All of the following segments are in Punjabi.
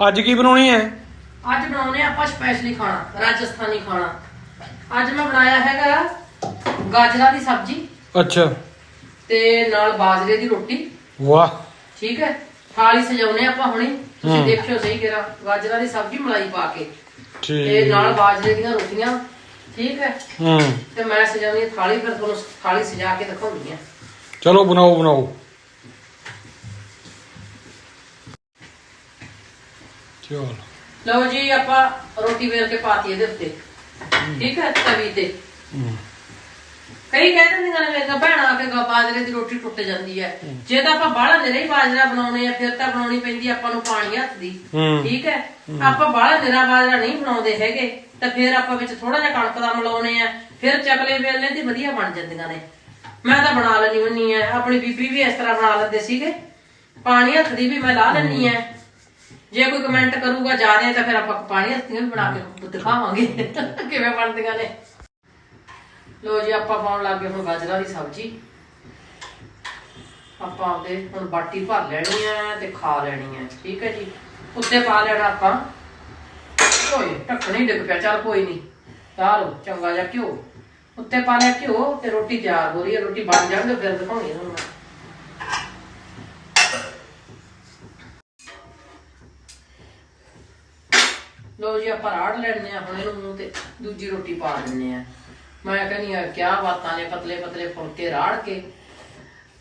ਅੱਜ ਕੀ ਬਣਾਉਣੀ ਹੈ? ਅੱਜ ਬਣਾਉਨੇ ਆਪਾਂ ਸਪੈਸ਼ਲੀ ਖਾਣਾ ਰਾਜਸਥਾਨੀ ਖਾਣਾ। ਅੱਜ ਮੈਂ ਬਣਾਇਆ ਹੈਗਾ ਗਾਜਰਾਂ ਦੀ ਸਬਜ਼ੀ ਅੱਛਾ। ਤੇ ਨਾਲ ਬਾਜਰੇ ਦੀ ਰੋਟੀ। ਵਾਹ। ਠੀਕ ਹੈ? ਥਾਲੀ ਸਜਾਉਨੇ ਆਪਾਂ ਹੁਣੇ। ਤੁਸੀਂ। ਦੇਖਿਓ ਸਹੀ ਕਿਰਾ ਗਾਜਰਾਂ ਦੀ ਸਬਜ਼ੀ ਮਲਾਈ ਪਾ ਕੇ। ਤੇ ਠੀਕ। ਨਾਲ ਬਾਜਰੇ ਦੀਆਂ ਰੋਟੀਆਂ। ਠੀਕ ਹੈ? ਹੂੰ। ਤੇ ਮੈਂ ਸਜਾਉਣੀ ਥਾਲੀ ਫਿਰ ਤੁਹਾਨੂੰ ਥਾਲੀ ਸਜਾ ਕੇ ਦਿਖਾਉਣੀ ਹੈ। ਚਲੋ ਬਣਾਓ ਬਣਾਓ। ਚਲੋ। ਲਓ ਜੀ ਆਪਾਂ ਰੋਟੀ ਵੇਲ ਕੇ ਪਾਤੀ ਇਹਦੇ ਉੱਤੇ। ਠੀਕ ਹੈ ਤਵੀ ਤੇ। ਕਈ ਕਹਿ ਦਿੰਦੀਆਂ ਨੇ ਮੇਰੀਆਂ ਭੈਣਾਂ ਆ ਕੇ ਬਾਜਰੇ ਦੀ ਰੋਟੀ ਟੁੱਟ ਜਾਂਦੀ ਹੈ। ਜੇ ਤਾਂ ਆਪਾਂ ਬਾਹਲਾ ਨਿਰਾ ਹੀ ਬਾਜਰਾ ਬਣਾਉਣੇ ਆ ਫਿਰ ਤਾਂ ਬਣਾਉਣੀ ਪੈਂਦੀ ਆਪਾਂ ਨੂੰ ਪਾਣੀ ਹੱਥ ਦੀ। ਠੀਕ ਹੈ ਆਪਾਂ ਬਾਹਲਾ ਨਿਰਾ ਬਾਜਰਾ ਨਹੀਂ ਬਣਾਉਂਦੇ ਹੈਗੇ ਤਾਂ ਫਿਰ ਆਪਾਂ ਵਿੱਚ ਥੋੜਾ ਜਿਹਾ ਕਣਕ ਦਾ ਮਿਲਾਉਣੇ ਆ ਫਿਰ ਚਕਲੇ ਵੇਲਣੇ ਦੀ ਵਧੀਆ ਬਣ ਜਾਂਦੀਆਂ ਨੇ। ਮੈਂ ਤਾਂ ਬਣਾ ਲੈਣੀ ਹੁੰਨੀ ਆ ਆਪਣੀ ਬੀਬੀ ਵੀ ਇਸ ਤਰ੍ਹਾਂ ਬਣਾ ਲੈਂਦੇ ਸੀਗੇ। ਪਾਣੀ ਹੱਥ ਦੀ ਵੀ ਮੈਂ ਲਾ ਲੈਣੀ ਆ। ਜੇ ਕੋਈ ਕਮੈਂਟ ਕਰੂਗਾ ਜ਼ਿਆਦਾ ਤਾਂ ਫਿਰ ਆਪਾਂ ਪਾਣੀ ਹੱਥ ਵੀ ਬਣਾ ਕੇ ਦਿਖਾਵਾਂਗੇ। ਕਿਵੇਂ ਬਣਦੀਆਂ ਨੇ। ਲੋ ਜੀ, ਆਪਾਂ ਪਾਉਣ ਲੱਗ ਗਏ ਹੁਣ ਗਾਜਰਾਂ ਦੀ ਸਬਜ਼ੀ। ਆਪਾਂ ਆਪਦੇ ਹੁਣ ਬਾਟੀ ਭਰ ਲੈਣੀ ਹੈ ਤੇ ਖਾ ਲੈਣੀ ਹੈ ਠੀਕ ਹੈ ਜੀ? ਉੱਤੇ ਪਾ ਲੈਣਾ ਆਪਾਂ। ਓਏ, ਢੱਕਣੀ ਡਿੱਗ ਪਿਆ। ਚੱਲ ਕੋਈ ਨਹੀਂ। ਲਾ ਲਓ, ਚੰਗਾ ਜਿਹਾ ਘਿਓ। ਉੱਤੇ ਪਾ ਲਿਆ ਘਿਓ ਤੇ ਰੋਟੀ ਤਿਆਰ ਹੋ ਰਹੀ ਹੈ ਰੋਟੀ ਬਣ ਜਾਣ ਫਿਰ ਦਿਖਾਉਣੀ ਤੁਹਾਨੂੰ। ਲੋ ਜੀ ਆਪਾਂ ਰਾੜ ਲੈਣੇ ਆ ਹੁਣ ਇਹਨੂੰ ਤੇ ਦੂਜੀ ਰੋਟੀ ਪਾ ਦਿੰਨੇ ਆ। ਮੈਂ ਕਹਿੰਦੀ ਆ ਕਿਆ ਬਾਤਾਂ ਨੇ ਪਤਲੇ ਪਤਲੇ ਫੁਲਕੇ ਰਾੜ ਕੇ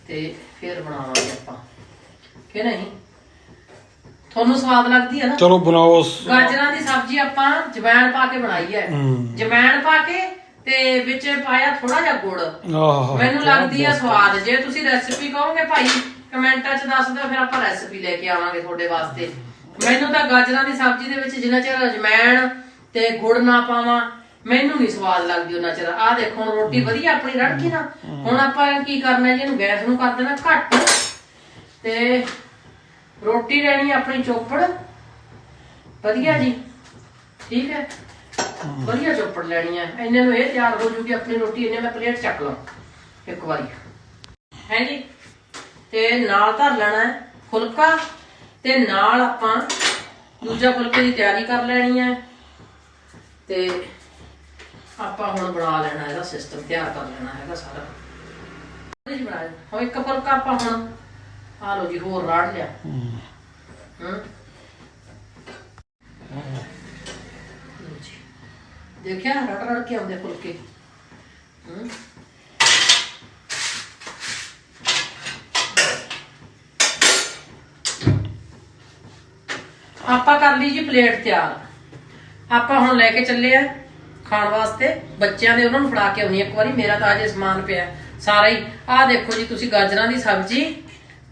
ਤੇ ਫਿਰ ਬਣਾਵਾਂਗੇ ਆਪਾਂ। ਕਿ ਨਹੀਂ? ਤੁਹਾਨੂੰ ਸਵਾਦ ਲੱਗਦੀ ਹੈ ਨਾ? ਚਲੋ ਬਣਾਓ ਗਾਜਰਾਂ ਦੀ ਸਬਜ਼ੀ ਆਪਾਂ ਜਵੈਣ ਪਾ ਕੇ ਬਣਾਈ ਹੈ ਹੂੰ। ਜਵੈਣ ਪਾ ਕੇ ਤੇ ਵਿੱਚ ਪਾਇਆ ਥੋੜਾ ਜਿਹਾ ਗੁੜ। ਆਹ। ਮੈਨੂੰ ਲੱਗਦੀ ਆ ਸਵਾਦ। ਜੇ ਤੁਸੀਂ ਰੈਸਿਪੀ ਕਹੋਗੇ ਭਾਈ ਕਮੈਂਟਾਂ 'ਚ ਦੱਸ ਦਿਓ ਫਿਰ ਆਪਾਂ ਰੈਸਿਪੀ ਲੈ ਕੇ ਆਵਾਂਗੇ ਤੁਹਾਡੇ ਵਾਸਤੇ। ਮੈਨੂੰ ਤਾਂ ਗਾਜਰਾਂ ਦੀ ਸਬਜ਼ੀ ਦੇ ਵਿੱਚ ਜਿੰਨਾ ਚਿਰ ਅਜਮੈਣ ਤੇ ਗੁੜ ਨਾ ਪਾਵਾਂ, ਮੈਨੂੰ ਨਹੀਂ ਸਵਾਦ ਲੱਗਦੀ ਉਹਨਾਂ ਚਿਰ। ਆਹ ਦੇਖੋ, ਹੁਣ ਰੋਟੀ ਵਧੀਆ ਆਪਣੀ ਰੜ ਨਾ, ਹੁਣ ਆਪਾਂ ਕੀ ਕਰਨਾ, ਜੀ, ਇਹਨੂੰ ਗੈਸ ਨੂੰ ਕਰ ਦੇਣਾ ਘੱਟ। ਤੇ ਰੋਟੀ ਲੈਣੀ ਆਪਣੀ ਚੋਪੜ। ਵਧੀਆ ਜੀ। ਠੀਕ ਹੈ? ਵਧੀਆ ਚੋਪੜ ਲੈਣੀ ਹੈ ਇੰਨੇ ਨੂੰ ਇਹ ਤਿਆਰ ਹੋ ਜੂਗੀ ਆਪਣੀ ਰੋਟੀ, ਇੰਨੇ ਮੈਂ ਪਲੇਟ ਚੱਕ ਲਾਂ ਇੱਕ ਵਾਰੀ। ਹੈ ਜੀ? ਤੇ ਨਾਲ ਧਰ ਲੈਣਾ ਫੁਲਕਾ। ਤੇ ਨਾਲ ਆਪਾਂ ਦੂਜਾ ਫੁਲਕੇ ਦੀ ਤਿਆਰੀ ਕਰ ਲੈਣੀ ਹੈ ਤੇ ਆਪਾਂ ਹੁਣ ਬਣਾ ਲੈਣਾ ਇਹਦਾ ਸਿਸਟਮ ਤਿਆਰ ਕਰ ਲੈਣਾ ਹੈਗਾ ਸਾਰਾ। ਉਹਦੇ 'ਚ ਬਣਾ ਹੋ ਇੱਕ ਫੁਲਕਾ ਆਪਾਂ ਹੁਣ ਆ ਲਓ ਜੀ ਹੋਰ ਰਾੜ ਲਿਆ। ਹੂੰ। ਦੇਖਿਆ ਰੜ ਰੜ ਕੇ ਆਉਂਦੇ ਫੁਲਕੇ। ਹਮ ਆਪਾਂ ਕਰ ਲਈ ਜੀ ਪਲੇਟ ਤਿਆਰ। ਆਪਾਂ ਹੁਣ ਲੈ ਕੇ ਚੱਲੇ ਆ ਖਾਣ ਵਾਸਤੇ। ਬੱਚਿਆਂ ਦੇ ਉਹਨਾਂ ਨੂੰ ਫੜਾ ਕੇ ਆਉਣੀ ਇੱਕ ਵਾਰੀ। ਮੇਰਾ ਤਾਂ ਅਜੇ ਸਮਾਨ ਪਿਆ। ਸਾਰਾ ਹੀ। ਆਹ ਦੇਖੋ ਜੀ, ਤੁਸੀਂ ਗਾਜਰਾਂ ਦੀ ਸਬਜ਼ੀ,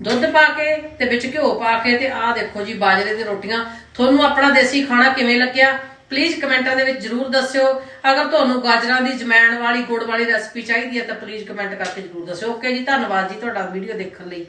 ਦੁੱਧ ਪਾ ਕੇ ਤੇ ਵਿੱਚ ਘਿਓ ਪਾ ਕੇ ਤੇ ਆਹ ਦੇਖੋ ਜੀ, ਬਾਜਰੇ ਦੀ ਰੋਟੀਆਂ। ਤੁਹਾਨੂੰ ਆਪਣਾ ਦੇਸੀ ਖਾਣਾ ਕਿਵੇਂ ਲੱਗਿਆ? ਪਲੀਜ਼ ਕਮੈਂਟਾਂ ਦੇ ਵਿੱਚ ਜਰੂਰ ਦੱਸਿਓ। ਅਗਰ ਤੁਹਾਨੂੰ ਗਾਜਰਾਂ ਦੀ ਜਮੈਣ ਵਾਲੀ, ਗੁੜ ਵਾਲੀ ਰੈਸਪੀ ਚਾਹੀਦੀ ਹੈ ਤਾਂ ਪਲੀਜ਼ ਕਮੈਂਟ ਕਰਕੇ ਜਰੂਰ ਦੱਸਿਓ। ਓਕੇ ਜੀ, ਧੰਨਵਾਦ ਜੀ ਤੁਹਾਡਾ ਵੀਡੀਓ ਦੇਖਣ ਲਈ।